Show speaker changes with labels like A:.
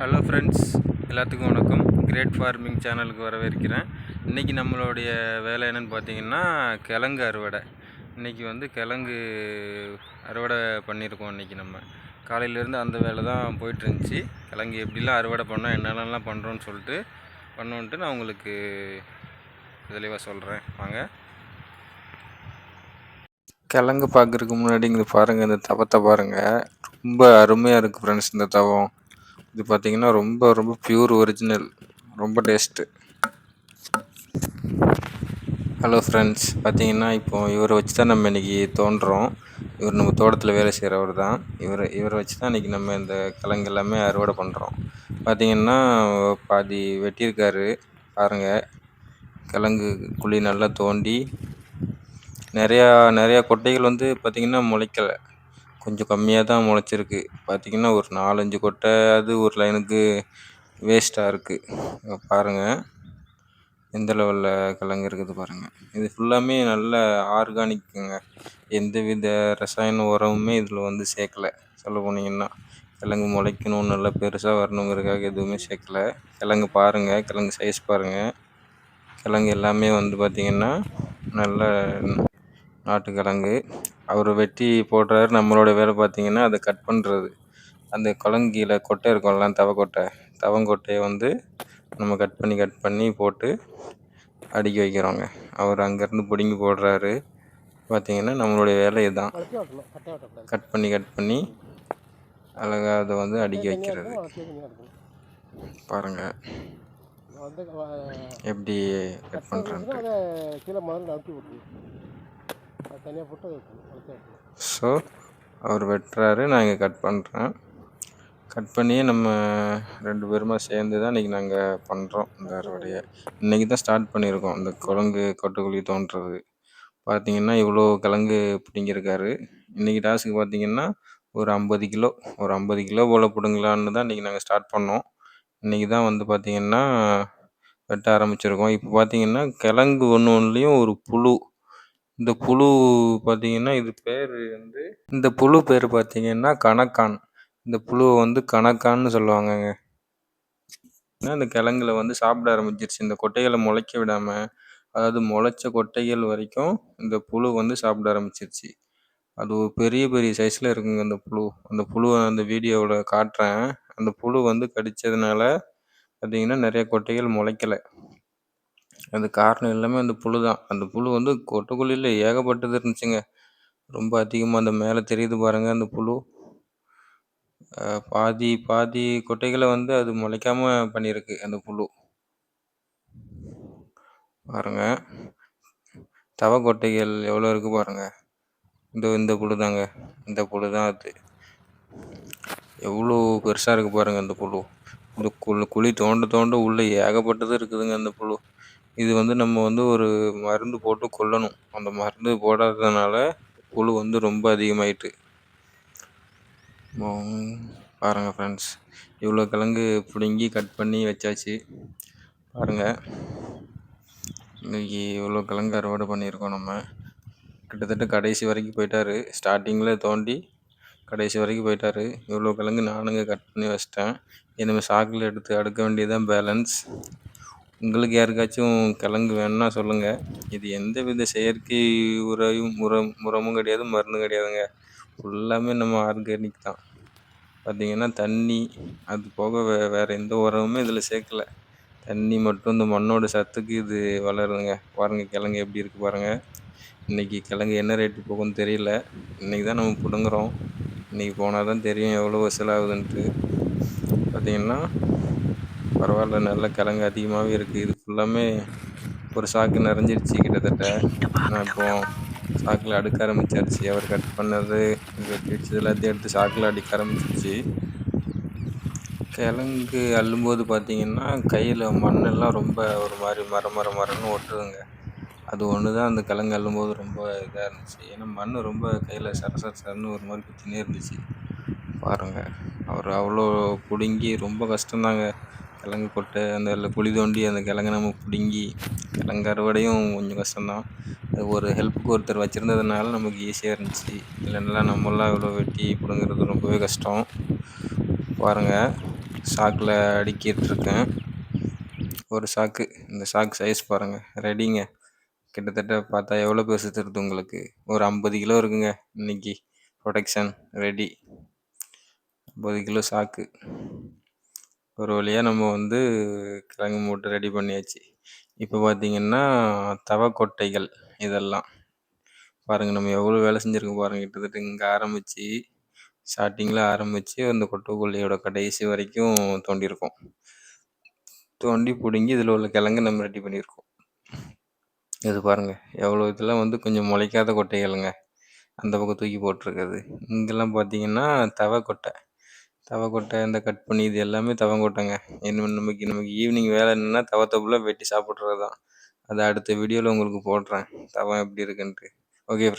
A: Hello friends எல்லாத்துக்கும் வணக்கம். Great farming சேனலுக்கு வரவேற்கிறேன். இன்றைக்கி நம்மளுடைய வேலை என்னென்னு பார்த்தீங்கன்னா கிழங்கு அறுவடை. இன்றைக்கி வந்து கிழங்கு அறுவடை பண்ணியிருக்கோம் இன்றைக்கி நம்ம. காலையிலேருந்து அந்த வேலை தான் போயிட்டுருந்துச்சி. கிழங்கு எப்படிலாம் அறுவடை பண்ணோம் என்னென்னலாம் பண்ணுறோன்னு சொல்லிட்டு பண்ணோன்ட்டு நான் உங்களுக்கு தெளிவாக சொல்கிறேன் வாங்க. கிழங்கு பார்க்குறதுக்கு முன்னாடி இங்கே பாருங்கள் இந்த தவத்தை பாருங்கள் ரொம்ப அருமையாக இருக்குது ஃப்ரெண்ட்ஸ் இந்த தவம். இது பார்த்தீங்கன்னா ரொம்ப ரொம்ப பியூர் ஒரிஜினல் ரொம்ப டேஸ்ட்டு ஹலோ ஃப்ரெண்ட்ஸ் பார்த்தீங்கன்னா இப்போ இவரை வச்சு தான் நம்ம இன்றைக்கி தோன்றோம். இவர் நம்ம தோட்டத்தில் வேலை செய்கிறவர் தான். இவரை இவரை வச்சு தான் இன்றைக்கி நம்ம இந்த கிழங்கு எல்லாமே அறுவடை பண்ணுறோம் பார்த்தீங்கன்னா பாதி வெட்டியிருக்காரு. பாருங்கள் கிழங்கு குழி நல்லா தோண்டி நிறையா நிறையா கொட்டைகள் வந்து பார்த்திங்கன்னா முளைக்கலை. கொஞ்சம் கம்மியாக தான் முளைச்சிருக்கு. பார்த்திங்கன்னா ஒரு நாலஞ்சு கொட்டை அது ஒரு லைனுக்கு வேஸ்ட்டாக இருக்குது பாருங்கள் எந்த லெவலில் கிழங்கு இருக்குது பாருங்கள் இது ஃபுல்லாமே நல்ல ஆர்கானிக்குங்க எந்த வித ரசாயன உரமுமே இதில் வந்து சேர்க்கலை. சொல்ல போனீங்கன்னா கிழங்கு முளைக்கணும் நல்லா பெருசாக வரணுங்கிறதுக்காக எதுவுமே சேர்க்கல. கிழங்கு பாருங்கள் கிழங்கு சைஸ் பாருங்கள் கிழங்கு எல்லாமே வந்து பார்த்திங்கன்னா நல்ல நாட்டுக்கிழங்கு அவர் வெட்டி போடுறாரு. நம்மளோட வேலை பார்த்திங்கன்னா அதை கட் பண்ணுறது அந்த கிழங்கு கொட்டை இருக்கும்ல தவக்கொட்டை. தவங்கொட்டையை வந்து நம்ம கட் பண்ணி கட் பண்ணி போட்டு அடுக்கி வைக்கிறோங்க. அவர் அங்கேருந்து பிடுங்கி போடுறாரு. பார்த்திங்கன்னா நம்மளுடைய வேலை இதுதான். கட் பண்ணி கட் பண்ணி அழகாக அதை வந்து அடுக்கி வைக்கிறது. பாருங்கள் எப்படி கட் பண்ணுறாங்க ஸோ அவர் வெட்டுறாரு நான் இங்கே கட் பண்ணுறேன் கட் பண்ணி நம்ம ரெண்டு பேருமா சேர்ந்து தான் இன்றைக்கி நாங்கள் பண்ணுறோம் இந்த அறுவடையை. இன்றைக்கி தான் ஸ்டார்ட் பண்ணியிருக்கோம். இந்த குழங்கு கொட்டுக்குழி தோன்றது. பார்த்திங்கன்னா இவ்வளோ கிழங்கு பிடிங்கிருக்காரு இன்றைக்கி டாஸ்க்கு பார்த்தீங்கன்னா ஒரு ஐம்பது கிலோ ஒரு ஐம்பது கிலோ போல் பிடுங்கலான்னு தான் இன்றைக்கி நாங்கள் ஸ்டார்ட் பண்ணோம். இன்றைக்கி தான் வந்து பார்த்திங்கன்னா வெட்ட ஆரம்பிச்சிருக்கோம். இப்போ பார்த்திங்கன்னா கிழங்கு ஒன்று ஒன்றுலேயும் ஒரு புழு இந்த புழு பார்த்தீங்கன்னா இது பேர் வந்து இந்த புழு பேர் பார்த்தீங்கன்னா கணக்கான் இந்த புழுவை வந்து கணக்கான்னு சொல்லுவாங்கங்க. ஏன்னா இந்த கிழங்குல வந்து சாப்பிட ஆரம்பிச்சிருச்சு. இந்த கொட்டைகளை முளைக்க விடாம அதாவது முளைச்ச கொட்டைகள் வரைக்கும் இந்த புழு வந்து சாப்பிட ஆரம்பிச்சிருச்சு. அது ஒரு பெரிய பெரிய சைஸில் இருக்குங்க அந்த புழு. அந்த புழுவை அந்த வீடியோவில் காட்டுறேன். அந்த புழு வந்து கடித்ததுனால பார்த்தீங்கன்னா நிறைய கொட்டைகள் முளைக்கலை. அது காரணம் எல்லாமே அந்த புழு தான். அந்த புழு வந்து கொட்டக்குழியில் ஏகப்பட்டது இருந்துச்சுங்க. ரொம்ப அதிகமாக அந்த மேலே தெரியுது பாருங்க அந்த புழு. பாதி பாதி கொட்டைகளை வந்து அது முளைக்காம பண்ணியிருக்கு அந்த புழு. பாருங்க. தவ கொட்டைகள் எவ்வளோ இருக்குது பாருங்க. இந்த இந்த புழு தாங்க. இந்த புழு தான் அது. எவ்வளோ பெருசாக இருக்குது பாருங்க அந்த புழு. இந்த குழி குழி தோண்ட தோண்ட உள்ளே ஏகப்பட்டது இருக்குதுங்க அந்த புழு. இது வந்து நம்ம வந்து ஒரு மருந்து போட்டு கொல்லணும். அந்த மருந்து போடாததுனால புழு வந்து ரொம்ப அதிகமாயிட்டு. பாருங்கள் ஃப்ரெண்ட்ஸ் இவ்வளோ கிழங்கு பிடுங்கி கட் பண்ணி வச்சாச்சு. பாருங்கள் இன்றைக்கி இவ்வளோ கிழங்கு அறுவடை பண்ணியிருக்கோம் நம்ம. கிட்டத்தட்ட கடைசி வரைக்கும் போயிட்டார். ஸ்டார்டிங்கில் தோண்டி கடைசி வரைக்கும் போயிட்டார். இவ்வளோ கிழங்கு நானுங்க கட் பண்ணி வச்சிட்டேன். இனிமேல் சாக்கில் எடுத்து அடுக்க வேண்டியதான் பேலன்ஸ் உங்களுக்கு யாருக்காச்சும் கிழங்கு வேணும்னா சொல்லுங்கள் இது எந்த வித செயற்கை உரையும் உரம் உரமும் கிடையாது மருந்தும் கிடையாதுங்க. ஃபுல்லாமே நம்ம ஆர்கானிக் தான். பார்த்திங்கன்னா தண்ணி அது போக வே வேறு எந்த உரமுமே இதில் சேர்க்கல. தண்ணி மட்டும் இந்த மண்ணோட சத்துக்கு இது வளருதுங்க. பாருங்கள் கிழங்கு எப்படி இருக்குது பாருங்கள் இன்றைக்கி கிழங்கு என்ன ரேட்டு போகும்னு தெரியல. இன்றைக்கி தான் நம்ம பிடுங்குறோம். இன்றைக்கி போனால் தான் தெரியும் எவ்வளோ வசூலாகுதுன்ட்டு. பார்த்திங்கன்னா பரவாயில்ல நல்ல கிழங்கு அதிகமாகவே இருக்குது இது ஃபுல்லாமே ஒரு சாக்கு நிறைஞ்சிருச்சு கிட்டத்தட்ட. நான் இப்போ சாக்கில் அடுக்க ஆரம்பிச்சிருச்சு அவர் கட் பண்ணது வெட்டிச்சு எல்லாத்தையும் எடுத்து சாக்கில் அடிக்க ஆரம்பிச்சிருச்சு. கிழங்கு அள்ளும்போது பார்த்தீங்கன்னா கையில் மண்ணெல்லாம் ரொம்ப ஒரு மாதிரி மர மர மரம்னு ஒட்டுதுங்க. அது ஒன்று தான் அந்த கிழங்கு அள்ளும்போது ரொம்ப இதாக இருந்துச்சு. ஏன்னா மண் ரொம்ப கையில் சர சர சரன்னு ஒரு மாதிரி குத்தினே இருந்துச்சு. பாருங்கள் அவர் அவ்வளோ பிடுங்கி ரொம்ப கஷ்டந்தாங்க கிழங்கு கொட்டை அந்த குழி தோண்டி அந்த கிழங்க நம்ம பிடுங்கி கிழங்கு அறுவடையும் கொஞ்சம் கஷ்டந்தான் அது ஒரு ஹெல்ப்புக்கு ஒருத்தர் வச்சுருந்ததுனால நமக்கு ஈஸியாக இருந்துச்சு. இல்லைன்னா நம்மளாம் இவ்வளோ வெட்டி பிடுங்குறது ரொம்பவே கஷ்டம். பாருங்கள் சாக்கில் அடுக்கிட்டுருக்கேன் ஒரு சாக்கு இந்த சாக்கு சைஸ் பாருங்கள் ரெடிங்க கிட்டத்தட்ட பார்த்தா எவ்வளோ பெருசு தருது உங்களுக்கு? ஒரு ஐம்பது கிலோ இருக்குங்க இன்னைக்கு. ப்ரொடெக்ஷன் ரெடி ஐம்பது கிலோ சாக்கு. ஒரு வழியாக நம்ம வந்து கிழங்கு மூட்டை ரெடி பண்ணியாச்சு. இப்போ பார்த்தீங்கன்னா தவக்கொட்டைகள் இதெல்லாம். பாருங்கள் நம்ம எவ்வளோ வேலை செஞ்சுருக்கோம் பாருங்கள் கிட்டத்தட்ட இங்கே ஆரம்பித்து ஸ்டார்டிங்கில் ஆரம்பித்து அந்த கொட்டைக்குள்ளையோட கடைசி வரைக்கும் தோண்டியிருக்கோம். தோண்டி பிடுங்கி இதில் உள்ள கிழங்கு நம்ம ரெடி பண்ணியிருக்கோம். இது பாருங்கள் எவ்வளோ இதெல்லாம் வந்து கொஞ்சம் முளைக்காத கொட்டைகளுங்க. அந்த பக்கம் தூக்கி போட்டிருக்குது இங்கெல்லாம் பார்த்தீங்கன்னா தவக்கொட்டை தவக்கொட்டை இந்த கட் பண்ணி இது எல்லாமே தவங்கொட்டைங்க. என்ன நமக்கு நமக்கு ஈவினிங் வேலை என்னன்னா தவ தொப்புல வெட்டி சாப்பிட்றது தான் அதை அடுத்த வீடியோவில் உங்களுக்கு போடுறேன். தவம் எப்படி இருக்குன்ட்டு. ஓகே